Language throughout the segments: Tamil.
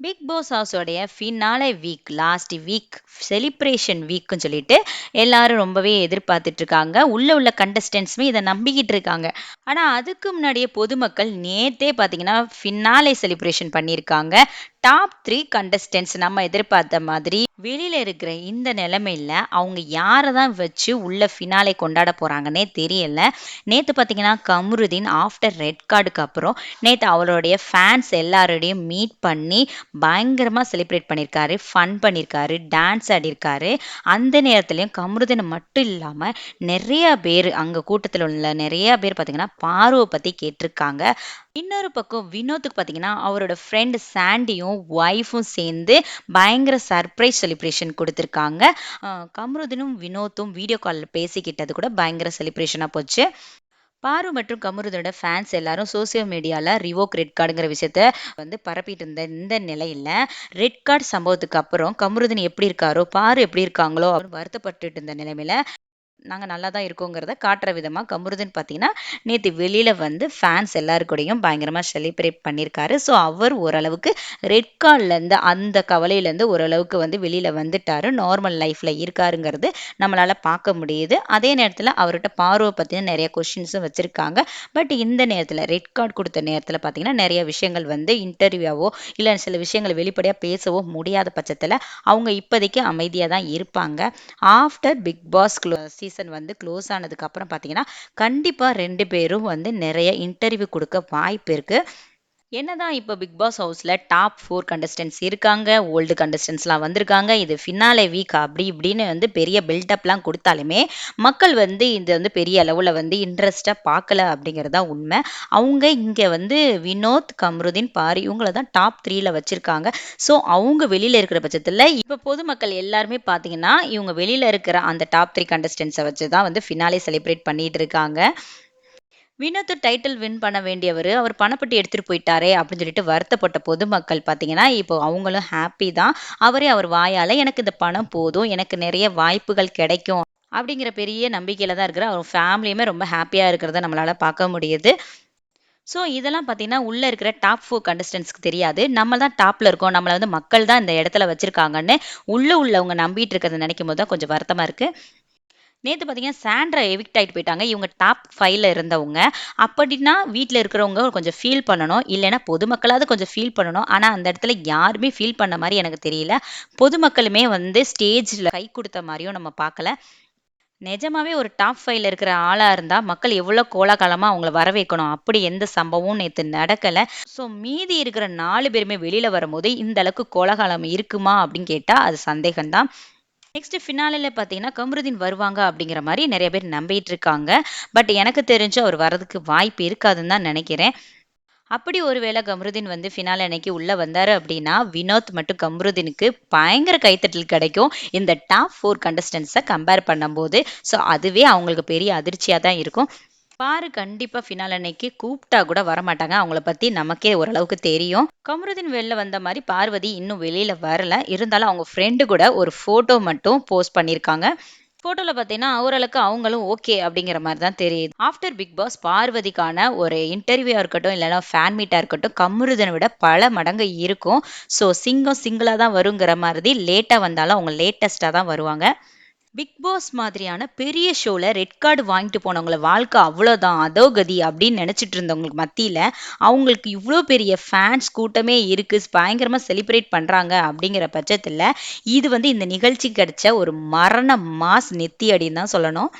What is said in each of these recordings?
Big Boss ஹவுஸோடைய finale week last week celebration வீக்குன்னு சொல்லிட்டு எல்லாரும் ரொம்பவே எதிர்பார்த்துட்டு இருக்காங்க. உள்ள உள்ள கண்டஸ்டன்ஸுமே இதை நம்பிக்கிட்டு இருக்காங்க. ஆனால் அதுக்கு முன்னாடியே பொதுமக்கள் நேத்தே பார்த்தீங்கன்னா ஃபினாலே செலிப்ரேஷன் பண்ணியிருக்காங்க. டாப் த்ரீ கண்டஸ்டன்ஸ் நம்ம எதிர்பார்த்த மாதிரி வெளியில இருக்கிற இந்த நிலைமையில அவங்க யாரை தான் வச்சு உள்ள ஃபினாலே கொண்டாட போறாங்கன்னே தெரியல. நேற்று பார்த்தீங்கன்னா கமருதீன் ஆஃப்டர் ரெட் கார்டுக்கு அப்புறம் நேற்று அவருடைய ஃபேன்ஸ் எல்லாரோடையும் மீட் பண்ணி பயங்கரமாக செலிப்ரேட் பண்ணியிருக்காரு ஃபன் பண்ணியிருக்காரு டான்ஸ் ஆடியிருக்காரு அந்த நேரத்துலையும் கமருதீன் மட்டும் இல்லாமல் நிறைய பேர் அங்கே கூட்டத்தில் உள்ள நிறைய பேர் பார்த்தீங்கன்னா பார்வை பற்றி கேட்டிருக்காங்க. இன்னொரு பக்கம் வினோத்துக்கு பார்த்தீங்கன்னா அவரோட ஃப்ரெண்ட் சாண்டியும் ஒய்ஃபும் சேர்ந்து பயங்கர சர்ப்ரைஸ் செலிப்ரேஷன் கொடுத்துருக்காங்க. கமருதனும் வினோத்தும் வீடியோ காலில் பேசிக்கிட்டது கூட பயங்கர செலிப்ரேஷனாக போச்சு. பாரு மற்றும் கமருதனோட ஃபேன்ஸ் எல்லாரும் சோசியல் மீடியாவில் ரிவோக் ரெட் கார்டுங்கிற விஷயத்த வந்து பரப்பிட்டு இருந்த இந்த நிலையில் ரெட் கார்டு சம்பவத்துக்கு அப்புறம் கமருதன் எப்படி இருக்காரோ பாரு எப்படி இருக்காங்களோ அப்படின்னு வருத்தப்பட்டு இருந்த நிலைமையில நாங்கள் நல்லா தான் இருக்கோங்கிறத காட்டுற விதமாக கமருதன் பார்த்தீங்கன்னா நேற்று வெளியில் வந்து ஃபேன்ஸ் எல்லாருக்கூடையும் பயங்கரமாக செலிப்ரேட் பண்ணியிருக்காரு ஸோ அவர் ஓரளவுக்கு ரெட் கார்ட்லேருந்து அந்த கவலையிலேருந்து ஓரளவுக்கு வந்து வெளியில் வந்துட்டார். நார்மல் லைஃப்பில் இருக்காருங்கிறது நம்மளால் பார்க்க முடியுது. அதே நேரத்தில் அவர்கிட்ட பார்வை பற்றின நிறைய கொஷின்ஸும் வச்சுருக்காங்க. பட் இந்த நேரத்தில் ரெட் கார்டு கொடுத்த நேரத்தில் பார்த்தீங்கன்னா நிறைய விஷயங்கள் வந்து இன்டர்வியூவோ இல்லை சில விஷயங்கள் வெளிப்படையாக பேசவோ முடியாத பட்சத்தில் அவங்க இப்போதைக்கு அமைதியாக தான் இருப்பாங்க. ஆஃப்டர் பிக் பாஸ் சீசன் வந்து க்ளோஸ் ஆனதுக்கு அப்புறம் பார்த்தீங்கன்னா கண்டிப்பாக ரெண்டு பேரும் வந்து நிறைய இன்டர்வியூ கொடுக்க வாய்ப்பு இருக்குது என்னதான் இப்போ பிக் பாஸ் ஹவுஸில் டாப் ஃபோர் கண்டஸ்டன்ஸ் இருக்காங்க ஓல்டு கண்டஸ்டன்ஸ்லாம் வந்திருக்காங்க இது ஃபினாலே வீக் அப்படி இப்படின்னு வந்து பெரிய பில்டப்லாம் கொடுத்தாலுமே மக்கள் வந்து இது வந்து பெரிய அளவில் வந்து இன்ட்ரெஸ்ட்டாக பார்க்கல அப்படிங்கிறது தான் உண்மை. அவங்க இங்கே வந்து வினோத் கம்ருதீன் பாரி இவங்கள தான் டாப் த்ரீயில் வச்சுருக்காங்க. ஸோ அவங்க வெளியில் இருக்கிற பட்சத்தில் இப்போ பொதுமக்கள் எல்லாருமே பார்த்தீங்கன்னா இவங்க வெளியில் இருக்கிற அந்த டாப் த்ரீ கண்டஸ்டன்ஸை வச்சு தான் வந்து ஃபினாலே செலிப்ரேட் பண்ணிகிட்டு இருக்காங்க. வினோத் டைட்டில் வின் பண்ண வேண்டியவர் அவர் பணப்பட்டி எடுத்துகிட்டு போயிட்டாரே அப்படின்னு சொல்லிட்டு வருத்தப்பட்ட பொதுமக்கள் பார்த்தீங்கன்னா இப்போ அவங்களும் ஹாப்பி தான். அவரே அவர் வாயால் எனக்கு இந்த பணம் போதும் எனக்கு நிறைய வாய்ப்புகள் கிடைக்கும். அப்படிங்கிற பெரிய நம்பிக்கையில் தான் இருக்கிற அவர் ஃபேமிலியுமே ரொம்ப ஹாப்பியாக இருக்கிறத நம்மளால் பார்க்க முடியுது. ஸோ இதெல்லாம் பார்த்தீங்கன்னா உள்ளே இருக்கிற டாப் ஃபோர் கண்டஸ்டன்ஸ்க்கு தெரியாது. நம்ம தான் டாப்பில் இருக்கோம். நம்மளை வந்து மக்கள் தான் இந்த இடத்துல வச்சுருக்காங்கன்னு உள்ளே உள்ளவங்க நம்பிட்டு இருக்கிறத நினைக்கும் போது தான் கொஞ்சம் வருத்தமாக இருக்குது நேற்று பார்த்தீங்கன்னா சாண்ட்ரா எவிக்ட் ஆகிட்டு போயிட்டாங்க. இவங்க டாப் ஃபைவ்ல இருந்தவங்க. அப்படின்னா வீட்டில் இருக்கிறவங்க கொஞ்சம் ஃபீல் பண்ணணும். இல்லைன்னா பொதுமக்களாவது கொஞ்சம் ஃபீல் பண்ணணும். ஆனால் அந்த இடத்துல யாருமே ஃபீல் பண்ண மாதிரி எனக்கு தெரியல. பொதுமக்களுமே வந்து ஸ்டேஜில் கை கொடுத்த மாதிரியும் நம்ம பார்க்கல. நிஜமாவே ஒரு டாப் ஃபைவ்ல இருக்கிற ஆளாக இருந்தால் மக்கள் எவ்வளோ கோலாகாலமாக அவங்கள வர வைக்கணும் அப்படி எந்த சம்பவமும் நேற்று நடக்கலை. ஸோ மீதி இருக்கிற நாலு பேருமே வெளியில் வரும்போது இந்த அளவுக்கு கோலாகாலம் இருக்குமா அப்படின்னு கேட்டால் அது சந்தேகம்தான். நெக்ஸ்ட் ஃபினாலில் பார்த்தீங்கன்னா கமருதீன் வருவாங்க அப்படிங்கிற மாதிரி நிறைய பேர் நம்பிட்டு இருக்காங்க. பட் எனக்கு தெரிஞ்சு அவர் வரதுக்கு வாய்ப்பு இருக்காதுன்னு தான் நினைக்கிறேன். அப்படி ஒருவேளை கம்ருதீன் வந்து ஃபினால் அன்னைக்கு உள்ளே வந்தார் அப்படின்னா வினோத் மட்டும் கம்ருதீனுக்கு பயங்கர கைத்தட்டல் கிடைக்கும். இந்த டாப் ஃபோர் கண்டஸ்டன்ஸை கம்பேர் பண்ணும்போது. ஸோ அதுவே அவங்களுக்கு பெரிய அதிர்ச்சியாக தான் இருக்கும். பாரு கண்டிப்பா ஃபினால் அன்னைக்கு கூப்பிட்டா கூட வரமாட்டாங்க. அவங்கள பத்தி நமக்கே ஓரளவுக்கு தெரியும். கமருதீன் வெளில வந்த மாதிரி பார்வதி இன்னும் வெளியில வரல. இருந்தாலும் அவங்க ஃப்ரெண்டு கூட ஒரு போட்டோ மட்டும் போஸ்ட் பண்ணியிருக்காங்க. போட்டோல பார்த்தீங்கன்னா ஓரளவுக்கு அவங்களும் ஓகே அப்படிங்கிற மாதிரி தான் தெரியுது. ஆஃப்டர் பிக் பாஸ் பார்வதிக்கான ஒரு இன்டர்வியூவாக இருக்கட்டும் இல்லைன்னா ஃபேன் மீட்டாக இருக்கட்டும் கம்ருதனை விட பல மடங்கு இருக்கும். ஸோ சிங்கம் சிங்கிளாக தான் வருங்கிற மாதிரி லேட்டாக வந்தாலும் அவங்க லேட்டஸ்ட்டாக தான் வருவாங்க. பிக் பாஸ் மாதிரியான பெரிய ஷோவில் ரெட் கார்டு வாங்கிட்டு போனவங்கள வாழ்க்கை அவ்வளோதான் அதோ கதி அப்படின்னு நினச்சிட்டு இருந்தவங்களுக்கு மத்தியில் அவங்களுக்கு இவ்வளோ பெரிய ஃபேன்ஸ் கூட்டமே இருக்குது பயங்கரமாக செலிப்ரேட் பண்ணுறாங்க அப்படிங்கிற பட்சத்தில் இது வந்து இந்த நிகழ்ச்சி கிடைச்ச ஒரு மரண மாஸ் நெத்தி அப்படின்னு தான் சொல்லணும்.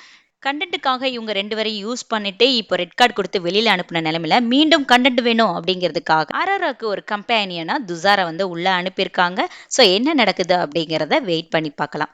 கண்டென்ட்டுக்காக இவங்க ரெண்டு வரையும் யூஸ் பண்ணிட்டு இப்போ ரெட் கார்டு கொடுத்து வெளியில் அனுப்பின நிலமையில மீண்டும் கண்டென்ட் வேணும் அப்படிங்கிறதுக்காக அரராக்கு ஒரு கம்பேனியனா துசாரை வந்து உள்ளே அனுப்பியிருக்காங்க. ஸோ என்ன நடக்குது அப்படிங்கிறத வெயிட் பண்ணி பார்க்கலாம்.